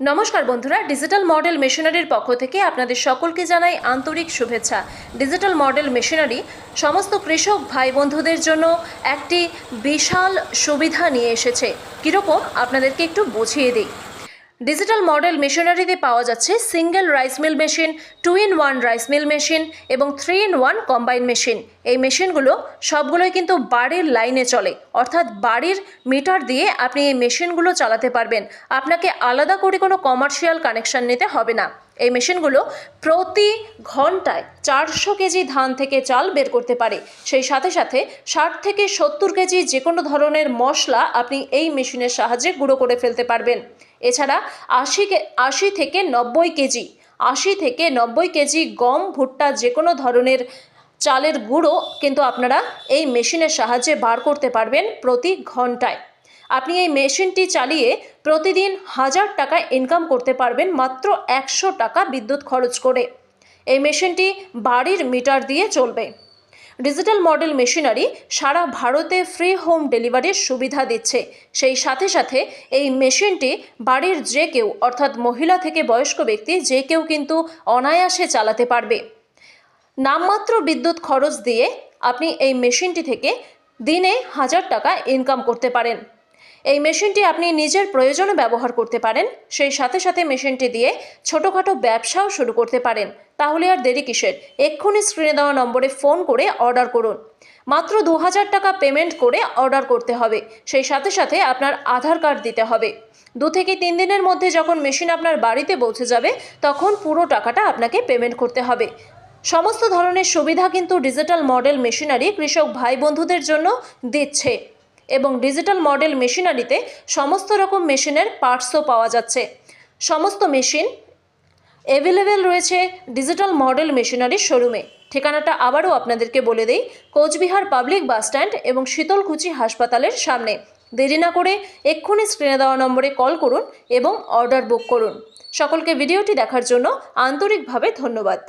নমস্কার বন্ধুরা digital model মেশিনারির পক্ষ থেকে আপনাদের সকলকে জানাই আন্তরিক শুভেচ্ছা। ডিজিটাল মডেল মেশিনারি সমস্ত কৃষক ভাই বন্ধুদের জন্য একটি বিশাল সুবিধা নিয়ে এসেছে। কীরকম? আপনাদেরকে একটু বুঝিয়ে দিই। ডিজিটাল মডেল মেশিনারিতে পাওয়া যাচ্ছে single rice mill machine two in one rice mill machine এবং three in one combine machine এই মেশিনগুলো সবগুলোই কিন্তু বাড়ির লাইনে চলে। অর্থাৎ বাড়ির মিটার দিয়ে আপনি এই মেশিনগুলো চালাতে পারবেন। আপনাকে আলাদা করে কোনো কমার্শিয়াল কানেকশন নিতে হবে না। এই মেশিনগুলো প্রতি ঘন্টায় চারশো কেজি ধান থেকে চাল বের করতে পারে। সেই সাথে সাথে ষাট থেকে সত্তর কেজি যে কোনো ধরনের মশলা আপনি এই মেশিনের সাহায্যে গুঁড়ো করে ফেলতে পারবেন। এছাড়া আশি আশি থেকে নব্বই কেজি, আশি থেকে নব্বই কেজি গম, ভুট্টা যে কোনো ধরনের চালের গুঁড়ো কিন্তু আপনারা এই মেশিনের সাহায্যে বার করতে পারবেন প্রতি ঘন্টায়। আপনি এই মেশিনটি চালিয়ে প্রতিদিন হাজার টাকা ইনকাম করতে পারবেন মাত্র একশো টাকা বিদ্যুৎ খরচ করে। এই মেশিনটি বাড়ির মিটার দিয়ে চলবে। ডিজিটাল মডেল মেশিনারি সারা ভারতে ফ্রি হোম ডেলিভারির সুবিধা দিচ্ছে। সেই সাথে সাথে এই মেশিনটি বাড়ির যে কেউ, অর্থাৎ মহিলা থেকে বয়স্ক ব্যক্তি, যে কেউ কিন্তু অনায়াসে চালাতে পারবে। নামমাত্র বিদ্যুৎ খরচ দিয়ে আপনি এই মেশিনটি থেকে দিনে হাজার টাকা ইনকাম করতে পারেন। এই মেশিনটি আপনি নিজের প্রয়োজনে ব্যবহার করতে পারেন। সেই সাথে সাথে মেশিনটি দিয়ে ছোটোখাটো ব্যবসাও শুরু করতে পারেন। তাহলে আর দেরি কিসের? এক্ষুনি স্ক্রিনে দেওয়া নম্বরে ফোন করে অর্ডার করুন। মাত্র দু হাজার টাকা পেমেন্ট করে অর্ডার করতে হবে। সেই সাথে সাথে আপনার আধার কার্ড দিতে হবে। দু থেকে তিন দিনের মধ্যে যখন মেশিন আপনার বাড়িতে পৌঁছে যাবে, তখন পুরো টাকাটা আপনাকে পেমেন্ট করতে হবে। সমস্ত ধরনের সুবিধা কিন্তু ডিজিটাল মডেল মেশিনারি কৃষক ভাই বন্ধুদের জন্য দিচ্ছে। এবং ডিজিটাল মডেল মেশিনারিতে সমস্ত রকম মেশিনের পার্টসও পাওয়া যাচ্ছে। সমস্ত মেশিন অ্যাভেলেবেল রয়েছে ডিজিটাল মডেল মেশিনারির শোরুমে। ঠিকানাটা আবারও আপনাদেরকে বলে দেই, কোচবিহার পাবলিক বাসস্ট্যান্ড এবং শীতলকুচি হাসপাতালের সামনে। দেরি না করে এক্ষুনি স্ক্রিনে দেওয়া নম্বরে কল করুন এবং অর্ডার বুক করুন। সকলকে ভিডিওটি দেখার জন্য আন্তরিকভাবে ধন্যবাদ।